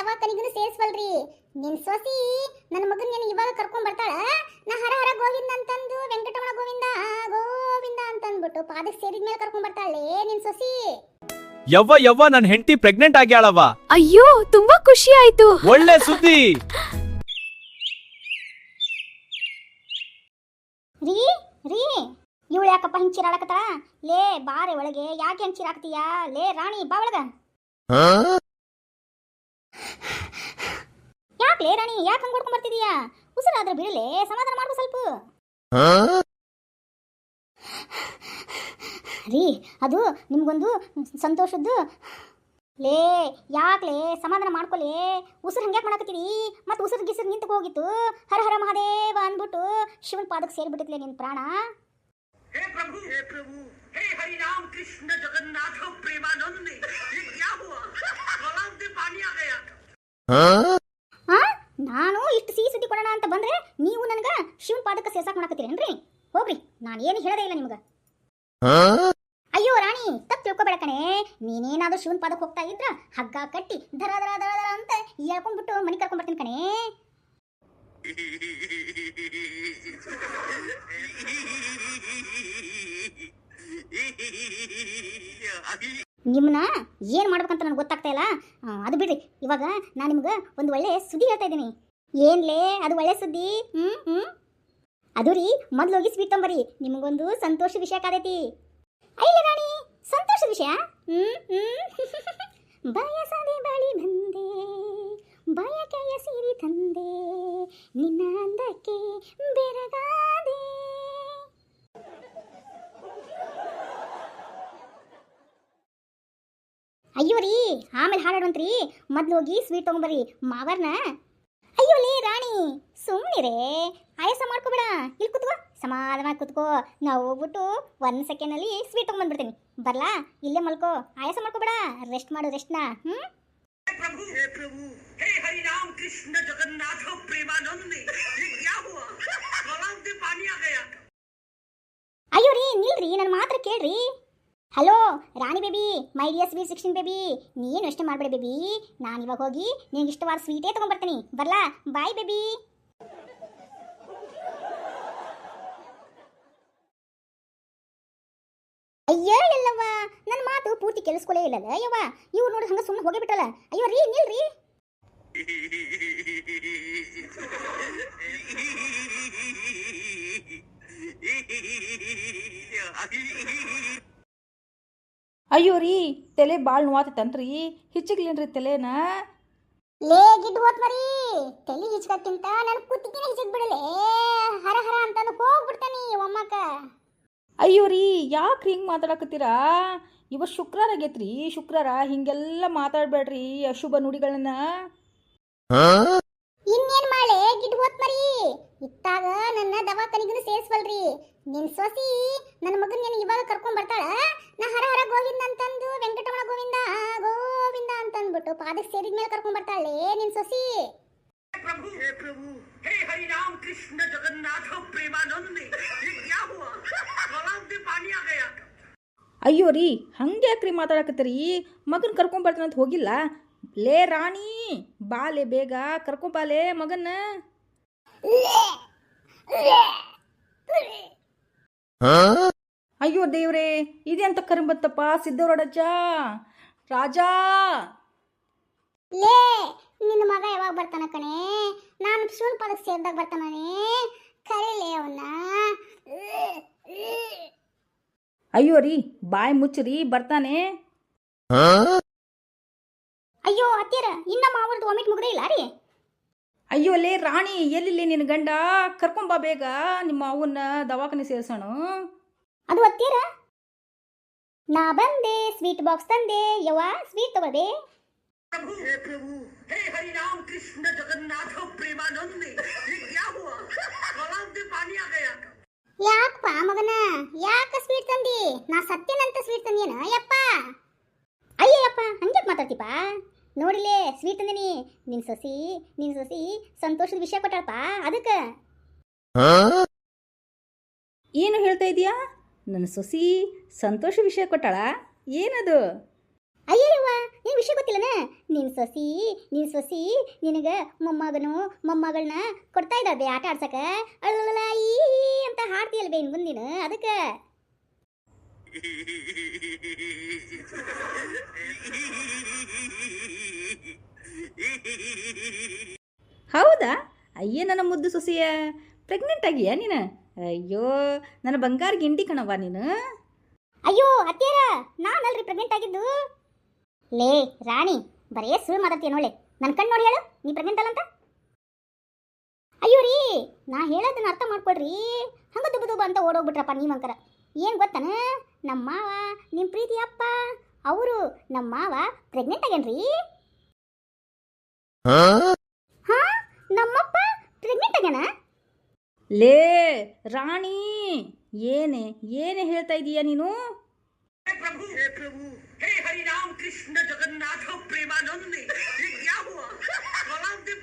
ದವಾಖಾನಿಗೂ ಸೇರಿಸ್ವಲ್ರಿ. ನಿನ್ ಸೊಸಿ ನನ್ನ ಮಗನ್ ಏನು ಇವಾಗ ಕರ್ಕೊಂಡ್ ಬರ್ತಾಳ? ನಾ ಹರ ಹರ ಗೋವಿಂದ ಅಂತಂದು ವೆಂಕಟರಮಣ ಗೋವಿಂದ ಗೋವಿಂದ ಅಂತಂದ್ಬಿಟ್ಟು ಪಾದಕ್ಕೆ ಸೇರಿದ ಮೇಲೆ ಕರ್ಕೊಂಡ್ ಬರ್ತಾಳೆ ನಿನ್ ಸೊಸಿ? ಯವ್ವ ಯವ್ವ ನನ್ನ ಹೆಂಡತಿ ಪ್ರೆಗ್ನೆಂಟ್ ಆಗ್ಯಾಳವ ಅಯ್ಯೋ ತುಂಬಾ ಖುಷಿ ಆಯ್ತು. ಒಳ್ಳೆ ಸುದ್ದಿ. ರೀ ರೀ ಇವಳು ಯಾಕಪ್ಪ ಹಿಂಗ್ ಚಿರಾಡಕತ್ತಾಳ ಲೇ ಬಾರೆ ಒಳಗೆ ಯಾಕೆ ಹಿಂಗ್ ಚಿರಾಕ್ತೀಯ ಲೇ ರಾಣಿ ಬಾ ಒಳಗ. ಯಾಕೆ ಲೇ ರಾಣಿ ಯಾಕೆ ಹಂಗ್ ಹೊಡ್ಕೊಂಡ್ ಬರ್ತಿದೀಯ ಉಸಿರಾದ್ರೆ ಬಿಡಲೆ ಸಮಾಧಾನ ಮಾಡ್ಕೊ ಸ್ವಲ್ಪ ರೀ ಅದು ನಿಮ್ಗೊಂದು ಸಂತೋಷದ್ದು ಲೇ ಯಾಕ್ಲೇ ಸಮಾಧಾನ ಮಾಡ್ಕೊಲೇ ಉಸಿರು ಹಂಗ್ಯಾಕೆ ಮಾಡಕತ್ತೀರಿ ಮತ್ತೆ ಉಸಿರು ಗಿಸಿರು ನಿಂತು ಹೋಗಿತ್ತು ಹರ ಹರ ಮಹಾದೇವ ಅಂದ್ಬಿಟ್ಟು ಶಿವನ ಪಾದಕ್ಕೆ ಸೇರಿಬಿಟ್ಟಿತ್ಲೆ ನಿನ್ ಪ್ರಾಣ हे प्रभु हे प्रभु हे हरि राम कृष्ण जगन्नाथ प्रेमानंद ये क्या हुआ गलाव में पानी आ गया ಆ ನಾನು ಏನು ಹೇಳದೇ ಇಲ್ಲ ನಿಮ್ಗ. ಅಯ್ಯೋ ರಾಣಿ ತಪ್ಪು ತಿಳ್ಕೊಬೇಡ ಕಣೆ. ನೀನೇನಾದ್ರೂ ಶಿವನ್ ಪಾದಕ್ಕೆ ಹೋಗ್ತಾ ಇದ್ರ ಹಗ್ಗ ಕಟ್ಟಿ ಧರ ಧರ ಧರ ಧರ ಅಂತ ಹೇಳ್ಕೊಂಡ್ಬಿಟ್ಟು ಮನೆ ಕರ್ಕೊಂಡ್ಬರ್ತೀನಿ ಕಣೆ. ನಿಮ್ಮನ್ನ ಏನು ಮಾಡ್ಬೇಕಂತ ನನಗೆ ಗೊತ್ತಾಗ್ತಾ ಇಲ್ಲ. ಅದು ಬಿಡ್ರಿ ಇವಾಗ ನಾನು ನಿಮ್ಗೆ ಒಂದು ಒಳ್ಳೆ ಸುದ್ದಿ ಹೇಳ್ತಾ ಇದ್ದೀನಿ. ಏನ್ಲೇ ಅದು ಒಳ್ಳೆ ಸುದ್ದಿ? ಹ್ಮ್ ಹ್ಞೂ ಅದು ರೀ, ಮೊದ್ಲು ಹೋಗಿ ಸ್ವೀಟ್ ತೊಂಬರಿ ನಿಮಗೊಂದು ಸಂತೋಷ ವಿಷಯ ಕಾದೈತಿ. ಐಲ ರಾಣಿ ಸಂತೋಷ ವಿಷಯ? ಬಯಸದೆ ಬಳಿ ಬಂದೆ, ಬಯಕೆಯ ಸಿರಿ ತಂದೆ, ನಿನ್ನ ಅಂದಕ್ಕೆ ಬೆರಗಾದೆ. ಅಯ್ಯೋ ರೀ, ಆಮೇಲೆ ಹಾಡಾಡುವಂತ್ರಿ ಮೊದ್ಲು ಹೋಗಿ ಸ್ವೀಟ್ ತಗೊಂಬರ್ರಿ, ಮಾವರ್ನ. ಅಯ್ಯೋ ಲೇ ರಾಣಿ ಸುಮ್ಮನಿರೇ ಆಯಾಸ ಮಾಡ್ಕೊಬೇಡ. ಇಲ್ಲಿ ಕುತ್ಕೋ. ಸಮಾಧಾನ ಕುತ್ಕೋ. ನಾವು ಹೋಗ್ಬಿಟ್ಟು ಸೆಕೆಂಡ್ ಸೆಕೆಂಡಲ್ಲಿ ಸ್ವೀಟ್ ತೊಗೊಂಡ್ಬಂದ್ಬಿಡ್ತೀನಿ ಬರಲಾ? ಇಲ್ಲೇ ಮಲ್ಕೋ. ಆಯಾಸ ಮಾಡ್ಕೊಬೇಡ. ರೆಸ್ಟ್ ಮಾಡು ರೆಸ್ಟ್ನ ಹ್ಞೂ ಪ್ರಭು ಹೇ ಪ್ರಭು. ಹೇ ಹರಿನಾಮ ಕೃಷ್ಣ ಜಗನ್ನಾಥ ಪ್ರೇಮಾನಂದ. ಅಯ್ಯೋ ರೀ ನಿಲ್ರಿ. ನನ್ನ ಮಾತ್ರ ಕೇಳ್ರಿ. Hello Rani baby my dear sweet sixteen baby. ನೀನು ಅಷ್ಟೇ ಮಾಡಬೇಡ ಬೇಬಿ. ನಾನು ಇವಾಗ ಹೋಗಿ ನಿನಗೆ ಇಷ್ಟವಾದ ಸ್ವೀಟೇ ತೊಗೊಂಬರ್ತೀನಿ ಬರಲಾ? ಬಾಯ್ ಬೇಬಿ ಅಯ್ಯೋ ಎಲ್ಲವ್ವ ನನ್ನ ಮಾತು ಪೂರ್ತಿ ಕೇಳಿಸ್ಕೊಳೇ ಇಲ್ಲ ಅಯ್ಯವ್ವ ಇವ್ರು ನೋಡಿ ಹಂಗ ಸುಮ್ಮನೆ ಹೋಗಿ ಬಿಟ್ಟಲ್ಲ ಅಯ್ಯೋ ರೀ ನಿಲ್ರಿ. ಅಯ್ಯೋ ರೀ ತಲೆ ಭಾಳ ನೋವಾತೈತನ್ರಿ ಹಿಚ್ಚಿಗ್ಲೇನ್ರಿ ತಲೆನ? ಲೇ ಗಿಡ್ ಹೋತ್ ಮರಿ. ತಲೆ ಹಿಚ್ಕಕ್ಕಿಂತ ನನ್ನ ಕುತ್ತಿಗೆನ ಹಿಚಕ್ ಬಿಡಲೇ. ಹರ ಹರ ಅಂತಂದು ಹೋಗ್ಬಿಡ್ತಾನೆ ಒಮ್ಮಕ್ಕ. ಅಯ್ಯೋ ರೀ ಯಾಕೆ ಹಿಂಗೆ ಮಾತಾಡಕತ್ತೀರಾ? ಇವತ್ತು ಶುಕ್ರವಾರ ಆಗೈತ್ರಿ ಶುಕ್ರವಾರ ಹಿಂಗೆಲ್ಲ ಮಾತಾಡಬೇಡ್ರಿ ಅಶುಭ ನುಡಿಗಳನ್ನ. ಇನ್ನೇನು ಮಾಳೆ ಗಿಡ್ಗೋತ್ ಮರಿ. ಇತ್ತಾಗ ನನ್ನ ದವಾಖಾನಿಗೂ ಸೇರಿಸ್ವಲ್ರಿ. ನಿನ್ ಸೊಸಿ ನನ್ನ ಮಗನ ಏನು ಇವಾಗ ಕರ್ಕೊಂಡ್ ಬರ್ತಾಳ. ನಾ ಹರ ಹರ ಗೋವಿಂದ ಅಂತಂದು ವೆಂಕಟರಮಣ ಗೋವಿಂದ ಗೋವಿಂದ ಅಂತ ಅಂದ್ಬಿಟ್ಟು ಪಾದಕ್ಕೆ ಸೇರಿದ ಮೇಲೆ ಕರ್ಕೊಂಡ್ ಬರ್ತಾಳೆ ನಿನ್ ಸೊಸಿ. ಪ್ರಭು ಹೇ ಪ್ರಭು ಹೇ ಹರಿರಾಮ್ ಕೃಷ್ಣ ಜಗನ್ನಾಥ ಪ್ರೇಮಾನಂದಿ. ಅಯ್ಯೋ ರೀ, ಹಂಗೆ ಯಾಕ್ರಿ ಮಾತಾಡಕತ್ತೀರಿ? ಮಗನ ಕರ್ಕೊಂಬರ್ತಾನಂತ ಹೋಗಿಲ್ಲ? ಲೇ ರಾಣಿ ಬಾಲೆ ಬೇಗ ಕರ್ಕೊಂಬಾಲೆ ಮಗನ್ನ. ಅಯ್ಯೋ ದೇವ್ರೇ, ಇದೆಂತ ಕರಿಂಬತ್ತಪ್ಪ ಸಿದ್ದವರಡಜ್ಜ ರಾಜಾ! ಲೇ, ನಿನ್ನ ಮಗ ಯಾವಾಗ ಬರ್ತಾನ ಕಣೆ? ನಾನು ಶಿವನ ಪದಕ್ಕೆ ಸೇರಿದಾಗ ಬರ್ತಾನೆ ಕರೀಲೇ ಅವನ್ನ. ಅಯ್ಯೋ ರೀ ಬಾಯಿ ಮುಚ್ಚ್ರಿ ಬರ್ತಾನೆ ಅಯ್ಯೋ ಅತ್ತೀರ ಇನ್ನ ಮಾವರ್ದು ವಾಮಿಟ್ ಮುಗ್ದೇ ಇಲ್ಲ ರೀ ಅಯ್ಯೋ ಲೇ ರಾಣಿ ಎಲ್ಲಿಲ್ಲಿ ನಿನ್ನ ಗಂಡ ಕರ್ಕೊಂಬಾ ಬೇಗ ನಿಮ್ಮ ಅವನ್ನ ದವಾಖಾನೆ ಸೇರ್ಸೋಣ ಅದು ಅತ್ತೀರ ನಾ ಬಂದೆ ಸ್ವೀಟ್ ಬಾಕ್ಸ್ ತಂದೆ ಯವ್ವ ಸ್ವೀಟ್ ತಗೊಳ್ದೆ प्रभु हे प्रभु हे हरि राम कृष्ण जगन्नाथ प्रेमानंद ये क्या हुआ गलाव में पानी आ गया ಯಾಕಪ್ಪ ಮಗನ ಯಾಕ ಸ್ವೀಟ್ ತಂದಿ ನಾ ಸತ್ಯನಂತ ಸ್ವೀಟ್ ತಂದೇನ ಯಪ್ಪ! ಅಯ್ಯಪ್ಪ ಹಂಗೆ ಮಾತಾಡ್ತಿಪ್ಪ ನೋಡಿಲೇ ಸ್ವೀಟ್ ತಂದಿನಿ. ನಿನ್ ಸೊಸಿ ನಿನ್ ಸೊಸಿ ಸಂತೋಷದ ವಿಷಯ ಕೊಟ್ಟಾಳಪ್ಪ ಅದಕ್ಕೆ. ಏನು ಹೇಳ್ತಾ ಇದೀಯಾ ನನ್ನ ಸೊಸಿ ಸಂತೋಷ ವಿಷಯ ಕೊಟ್ಟಾಳ? ಏನದು? ಅಯ್ಯವ್ವ ಏನು ವಿಷಯ ಗೊತ್ತಿಲ್ಲನ? ನಿನ್ ಸೊಸಿ ನಿನ್ ಸೊಸಿ ನಿನಗ ಮೊಮ್ಮಗನು ಮೊಮ್ಮಗಳನ್ನ ಕೊಡ್ತಾ ಇದ್ದಾವೆ ಆಟ ಆಡ್ಸಕ. ಅಳ್ಳಲಾಯಿ ಅಂತ ಹಾಡ್ತೀಯಲ್ವೇ ಇನ್ ಮುಂದಿನ? ಅದಕ್ಕೆ. ಹೌದಾ? ಅಯ್ಯೇ, ನನ್ನ ಮುದ್ದು ಸೊಸೆಯ. ಪ್ರೆಗ್ನೆಂಟ್ ಆಗಿಯಾ ನೀನು? ಅಯ್ಯೋ, ನನ್ನ ಬಂಗಾರ ಗಿಂಡಿ ಕಣವ್ವ ನೀನು. ಅಯ್ಯೋ ಅತ್ತೇರ ನಾನಲ್ರಿ ಪ್ರೆಗ್ನೆಂಟ್ ಆಗಿದ್ದು. ಲೇ, ರಾಣಿ, ಬರೇ ಸುಳ್ಳು ಮಾತಾಡ್ತೀಯ ನೋಳೆ ನನ್ನ ಕಣ್ಣು ನೋಡಿ ಹೇಳು, ನೀ ಪ್ರೆಗ್ನೆಂಟ್ ಅಲ್ಲ ಅಂತ. ಅಯ್ಯೋ ರೀ, ನಾ ಹೇಳೋದನ್ನ ಅರ್ಥ ಮಾಡ್ಕೊಳ್ರಿ. ಹಂಗ ದುಬ್ಬ ದುಬ್ಬ ಅಂತ ಓಡೋಗ್ಬಿಟ್ರಪ್ಪ ನೀವಂಕರ ಏನು ಗೊತ್ತನ? ನಮ್ಮ ಮಾವ ನಿಮ್ಮ ಪ್ರೀತಿ ಅಪ್ಪ. ಅವರು ನಮ್ಮ ಮಾವ ಪ್ರೆಗ್ನೆಂಟ್ ಆಗ್ಯಾನ್ರಿ. ಹಾ? ನಮ್ಮಪ್ಪ ಪ್ರೆಗ್ನೆಂಟ್ ಆಗ್ಯಾನ. ಲೇ ರಾಣಿ ಏನೇ ಏನೇ ಹೇಳ್ತಾ ಇದೀಯ ನೀನು? हे प्रभु हे प्रभु हे हरि राम कृष्ण जगन्नाथ प्रेमानंद ये क्या हुआ गलाव से